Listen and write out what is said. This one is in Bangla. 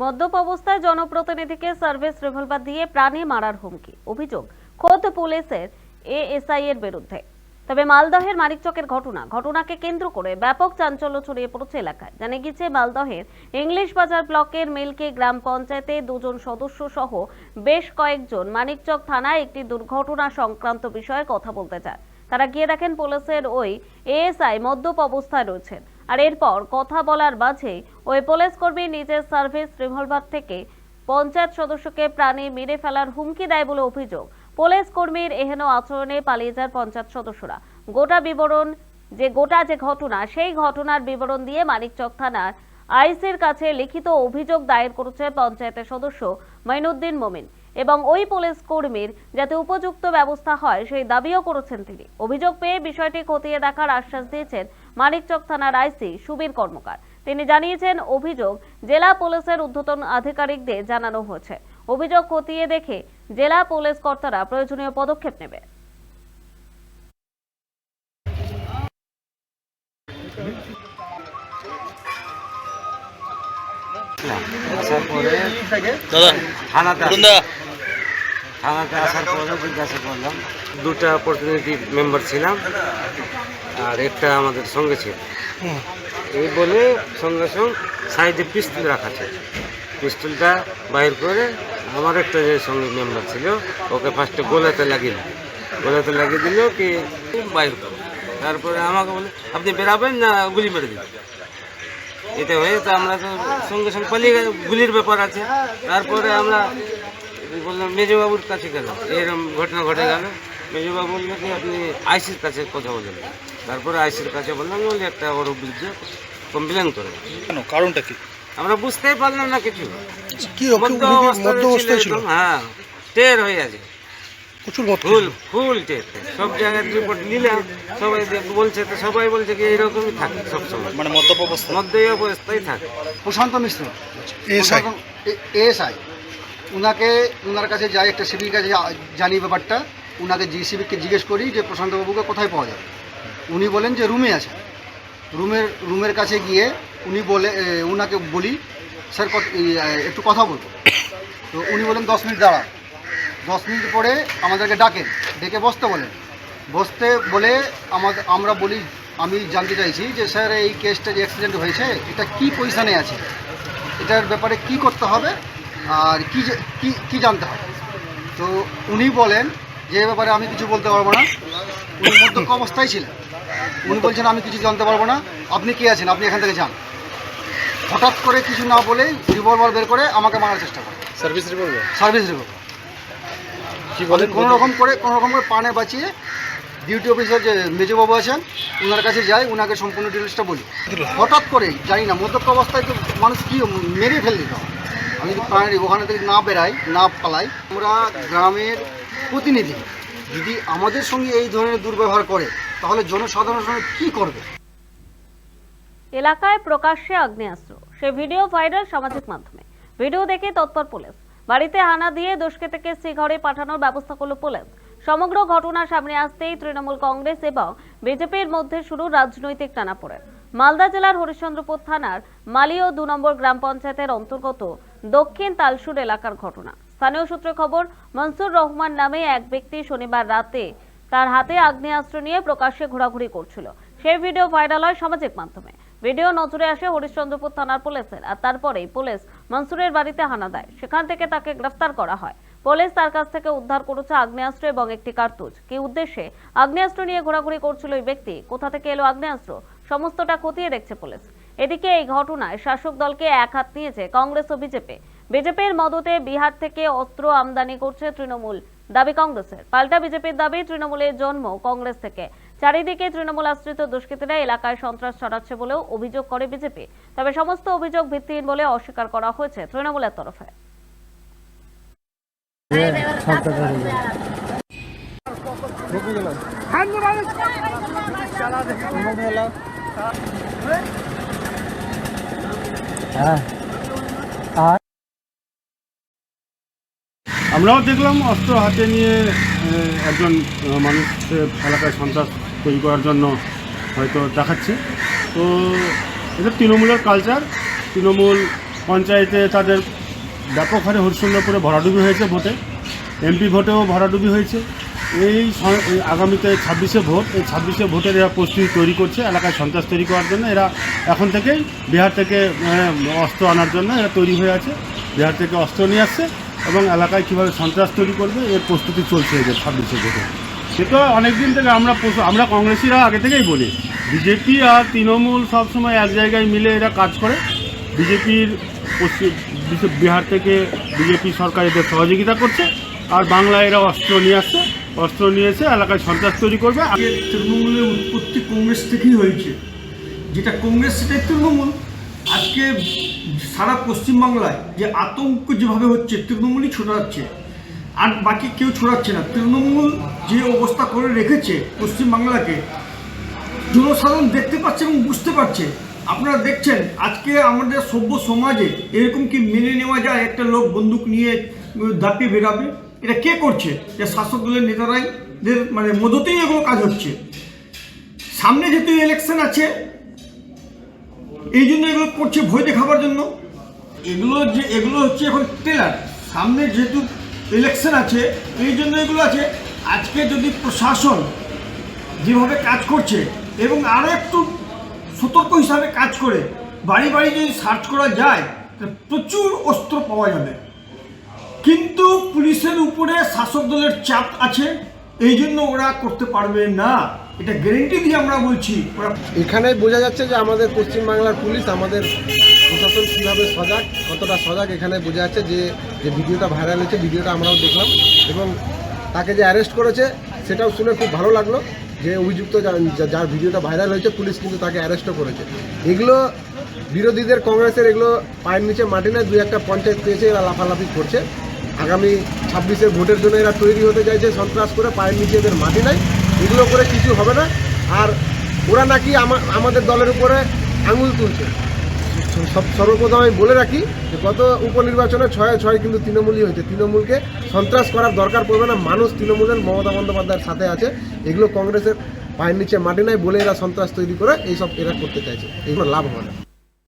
মদ্যপ অবস্থায় জনপ্রতিনিধিকে সার্ভিস রিভলভার দিয়ে প্রাণে মারার হুমকি। অভিযোগ, খোদ পুলিশের এএসআই এর বিরুদ্ধে। তবে মালদহের মানিকচকের ঘটনা, ঘটনাকে কেন্দ্র করে ব্যাপক চাঞ্চল্য ছড়িয়ে পড়েছে এলাকায়। জানা গিয়েছে, মালদহের ইংলিশ বাজার ব্লকের মিল্কি গ্রাম পঞ্চায়েতে দুজন সদস্য সহ বেশ কয়েকজন মানিকচক থানায় একটি দুর্ঘটনা সংক্রান্ত বিষয়ে কথা বলতে চায়। তারা গিয়ে দেখেন পুলিশের ওই এএসআই মদ্যপ অবস্থায় রয়েছেন। আর এরপর কথা বলার মাঝে ওই পুলিশ কর্মী নিজের সার্ভিস রিভলভার থেকে পঞ্চায়েত সদস্যকে প্রাণে মেরে ফেলার হুমকি দেয় বলে অভিযোগ। পুলিশ কর্মীর এহেন আচরণে পালিয়ে যান পঞ্চায়েত সদস্যরা। গোটা বিবরণ যে গোটা যে ঘটনা, সেই ঘটনার বিবরণ দিয়ে মানিকচক থানার আইসির কাছে লিখিত অভিযোগ দায়ের করেছে পঞ্চায়েতের সদস্য মাইনুদ্দিন মোমিন এবং ওই পুলিশ কর্মীর যাতে উপযুক্ত ব্যবস্থা হয়, সেই দাবিও করেছেন তিনি। অভিযোগ পেয়ে বিষয়টি খতিয়ে দেখার আশ্বাস দিয়েছেন মানিকচক থানার আইসি সুবীর কর্মকার। তিনি জানিয়েছেন অভিযোগ জেলা পুলিশের ঊর্ধ্বতন আধিকারিকদের জানানো হয়েছে। অভিযোগ খতিয়ে দেখে জেলা পুলিশ কর্তারা প্রয়োজনীয় পদক্ষেপ নেবে। থানাতে আসার পরে জিজ্ঞাসা করলাম। দুটা প্রতিনিধি মেম্বার ছিলাম আর একটা আমাদের সঙ্গে ছিল। এই বলে সঙ্গে সঙ্গে সাইডে পিস্তল রাখা ছিল। পিস্তলটা বাইর করে আমার একটা যে সঙ্গে মেম্বার ছিল ওকে ফার্স্টে গোলাতে লাগিয়ে দিল গোলাতে লাগিয়ে দিল কি বাইর করো। তারপরে আমাকে বলে আপনি বেরাবেন না গুলি মেরে দিবেন এটা হয়ে তো আমরা তো সঙ্গে সঙ্গে পালিয়ে গেল গুলির ব্যাপার আছে। তারপরে আমরা বললাম মেজবাবুর কাছে গেল এরকম ঘটনা ঘটে গেল। মেজবাবু বলল কি আপনি আইসির কাছে কথা বলেন। তারপরে আইসির কাছে বললাম বলে একটা ওর বিরুদ্ধে কমপ্লেন করে কেন? কারণটা কি? আমরা বুঝতেই পারলাম না কিছু। কি উনি কি ছিল? হ্যাঁ টের হয়ে আছে। প্রচুর মত ফুল ফুল টের সব জায়গায় রিপোর্ট নিলাম সবাই দেখ- বলছে তো সবাই বলছে কি এইরকমই থাকে সবসময়। মানে মদ্যপ অবস্থা মধ্যই অবস্থায় থাকে। প্রশান্ত মিশ্র এসআই এএসআই উনাকে উনার কাছে যাই একটা সিভির কাছে জানি ব্যাপারটা। উনাকে জিসিবিকে জিজ্ঞেস করি যে, প্রশান্তবাবুকে কোথায় পাওয়া যাবে? উনি বলেন যে, রুমে আছে। রুমের রুমের কাছে গিয়ে উনি বলে উনাকে বলি, স্যার একটু কথা বলব তো উনি বলেন, দশ মিনিট দাঁড়া দশ মিনিট পরে আমাদেরকে ডাকেন। ডেকে বসতে বলেন। বসতে বলে আমাদের আমরা বলি, আমি জানতে চাইছি যে, স্যার, এই কেসটা যে অ্যাক্সিডেন্ট হয়েছে, এটা কি পজিশানে আছে? এটার ব্যাপারে কি করতে হবে? আর কি কি জানতে হবে? তো উনি বলেন যে ব্যাপারে আমি কিছু বলতে পারব না উনি মধ্যক অবস্থায় ছিলেন। উনি বলছেন আমি কিছু জানতে পারব না। আপনি কে আছেন? আপনি এখান থেকে যান। হঠাৎ করে কিছু না বলেই রিভলভার বের করে আমাকে মারার চেষ্টা করে। সার্ভিস রিপোর্ট সার্ভিস রিভলভার কি বলেন কোনো রকম করে কোনো রকম করে পানে বাঁচিয়ে ডিউটি অফিসার যে মেজবাবু আছেন ওনার কাছে যাই ওনাকে সম্পূর্ণ ডিটেলসটা বলি। হঠাৎ করে জানি না মদ্যপ অবস্থায় তো মানুষ কি মেরে ফেল দিত আমি যদি প্রাণী ওখানে থেকে না বেরাই না পালাই আমরা গ্রামের প্রতিনিধি, যদি আমাদের সঙ্গে এই ধরনের দুর্ব্যবহার করে, তাহলে জনসাধারণের সঙ্গে কী করবে? এলাকায় প্রকাশ্যে আগ্নেয়াস্ত্র। সে ভিডিও ভাইরাল সামাজিক মাধ্যমে। ভিডিও দেখে তৎপর পুলিশ। বাড়িতে হানা দিয়ে দুষ্কৃতীকে শ্রীঘরে পাঠানোর ব্যবস্থা করল পুলিশ। সমগ্র ঘটনা সামনে আসতেই তৃণমূল কংগ্রেস এবং বিজেপির মধ্যে শুরু রাজনৈতিক টানাপোড়েন। মালদা জেলার হরিশ্চন্দ্রপুর থানার মালিও দু নম্বর গ্রাম পঞ্চায়েতের অন্তর্গত দক্ষিণ তালসুর এলাকার ঘটনা। স্থানীয় সূত্রে খবর, মনসুর রহমান নামে এক ব্যক্তি শনিবার রাতে তার হাতে আগ্নেয়াস্ত্র নিয়ে প্রকাশ্যে ঘোরাঘুরি করছিল। সেই ভিডিও ভাইরাল হয় সামাজিক মাধ্যমে। ভিডিও নজরে আসে হরিশ্চন্দ্রপুর থানার পুলিশের আর তারপরেই পুলিশ মনসুরের বাড়িতে হানা দেয়। সেখান থেকে তাকে গ্রেফতার করা হয়। পুলিশ তার কাছ থেকে উদ্ধার করেছে আগ্নেয়াস্ত্র এবং একটি কার্তুজ। কি উদ্দেশ্যে আগ্নেয়াস্ত্র নিয়ে ঘোরাঘুরি করছিল ওই ব্যক্তি? কোথা থেকে এলো আগ্নেয়াস্ত্র? সমস্তটা খতিয়ে দেখছে পুলিশ। এদিকে এই ঘটনায় শাসক দলকে এক হাত নিয়েছে কংগ্রেস ও বিজেপি। বিজেপির মদতে বিহার থেকে অস্ত্র আমদানি করছে তৃণমূল। দাবি কংগ্রেসের। পাল্টা বিজেপির দাবি তৃণমূলের জন্ম কংগ্রেস থেকে। চারিদিকে তৃণমূল আশ্রিত দুষ্কৃতীরা এলাকায় সন্ত্রাস ছড়াচ্ছে বলেও অভিযোগ করে বিজেপি। তবে সমস্ত অভিযোগ ভিত্তিহীন বলে অস্বীকার করা হয়েছে তৃণমূলের তরফে। আমরাও দেখলাম অস্ত্র হাতে নিয়ে একজন মানুষ এলাকায় সন্ত্রাস তৈরি করার জন্য হয়তো দেখাচ্ছে। তো এটা তৃণমূলের কালচার তৃণমূল পঞ্চায়েতে তাদের ব্যাপক হারে হরিশ্চন্দ্রপুরে ভরাডুবি হয়েছে ভোটে। এমপি ভোটেও ভরাডুবি হয়েছে। এই আগামীতে ছাব্বিশে ভোট, এই ছাব্বিশে ভোটের এরা প্রস্তুতি তৈরি করছে এলাকায় সন্ত্রাস তৈরি করার জন্য। এরা এখন থেকেই বিহার থেকে অস্ত্র আনার জন্য এরা তৈরি হয়ে আছে। বিহার থেকে অস্ত্র নিয়ে আসছে। এবং এলাকায় কীভাবে সন্ত্রাস তৈরি করবে, এর প্রস্তুতি চলছে এদের ছাব্বিশে ভোটে। সেটা অনেক দিন থেকে আমরা আমরা কংগ্রেসিরা আগে থেকেই বলি, বিজেপি আর তৃণমূল সবসময় এক জায়গায় মিলে এরা কাজ করে। বিজেপির পশ্চিম বিহার থেকে বিজেপি সরকার এদের সহযোগিতা করছে, আর বাংলায় এরা অস্ত্র নিয়ে আসছে। অস্ত্র নিয়ে এসে এলাকায় সন্ত্রাস তৈরি করবে। আগে তৃণমূলের উৎপত্তি কংগ্রেস থেকেই হয়েছে। যেটা কংগ্রেস সেটাই তৃণমূল। আজকে সারা পশ্চিমবাংলায় যে আতঙ্ক যেভাবে হচ্ছে, তৃণমূলই ছড়াচ্ছে আর বাকি কেউ ছড়াচ্ছে না। তৃণমূল যে অবস্থা করে রেখেছে পশ্চিমবাংলাকে, জনসাধারণ দেখতে পাচ্ছে এবং বুঝতে পারছে। আপনারা দেখছেন, আজকে আমাদের সভ্য সমাজে এরকম কি মেনে নেওয়া যায়? একটা লোক বন্দুক নিয়ে দাপিয়ে বেরাবে? এটা কে করছে? যে শাসক দলের নেতারাই মানে মদতেই এগুলো কাজ হচ্ছে। সামনে যেহেতু ইলেকশন আছে, এই জন্য এগুলো করছে ভয় দেখাবার জন্য। এগুলো যে এগুলো হচ্ছে এখন টেলার সামনে যেহেতু ইলেকশন আছে, এই জন্য এগুলো আছে। আজকে যদি প্রশাসন যেভাবে কাজ করছে এবং আরও একটু সতর্ক হিসাবে কাজ করে, বাড়ি বাড়ি যদি সার্চ করা যায় প্রচুর অস্ত্র পাওয়া যাবে। কিন্তু পুলিশের উপরে শাসক দলের চাপ আছে, এই জন্য ওরা করতে পারবে না। এটা গ্যারেন্টি দিয়ে আমরা বলছি এখানে বোঝা যাচ্ছে যে আমাদের পশ্চিমবাংলার পুলিশ আমাদের প্রশাসন কীভাবে সজাগ, কতটা সজাগ এখানে বোঝা যাচ্ছে যে যে ভিডিওটা ভাইরাল হয়েছে, ভিডিওটা আমরাও দেখলাম। এবং তাকে যে অ্যারেস্ট করেছে, সেটাও শুনে খুব ভালো লাগল যে অভিযুক্ত যার ভিডিওটা ভাইরাল হয়েছে, পুলিশ কিন্তু তাকে অ্যারেস্টও করেছে। এগুলো বিরোধীদের কংগ্রেসের এগুলো পায়ের নিচে মাটি নেয়, দুই একটা পঞ্চায়েত পেয়েছে, এরা লাফালাফি করছে। আগামী ছাব্বিশের ভোটের জন্য এরা তৈরি হতে চাইছে, সন্ত্রাস করে পায়ের নিচে এদের মাটি নাই, এগুলো করে কিছু হবে না। আর ওরা নাকি আমা- আমাদের দলের উপরে আঙুল তুলছে। সব সর্বপ্রথম আমি বলে রাখি যে গত উপনির্বাচনে ছয় ছয় কিন্তু তৃণমূলই হয়েছে। তৃণমূলকে সন্ত্রাস করার দরকার পড়বে না। মানুষ তৃণমূলের মমতা বন্দ্যোপাধ্যায়ের সাথে আছে। এগুলো কংগ্রেসের পায়ের নিচে মাটি নাই বলে এরা সন্ত্রাস তৈরি করে এইসব এরা করতে চাইছে। এগুলো লাভ হবে না।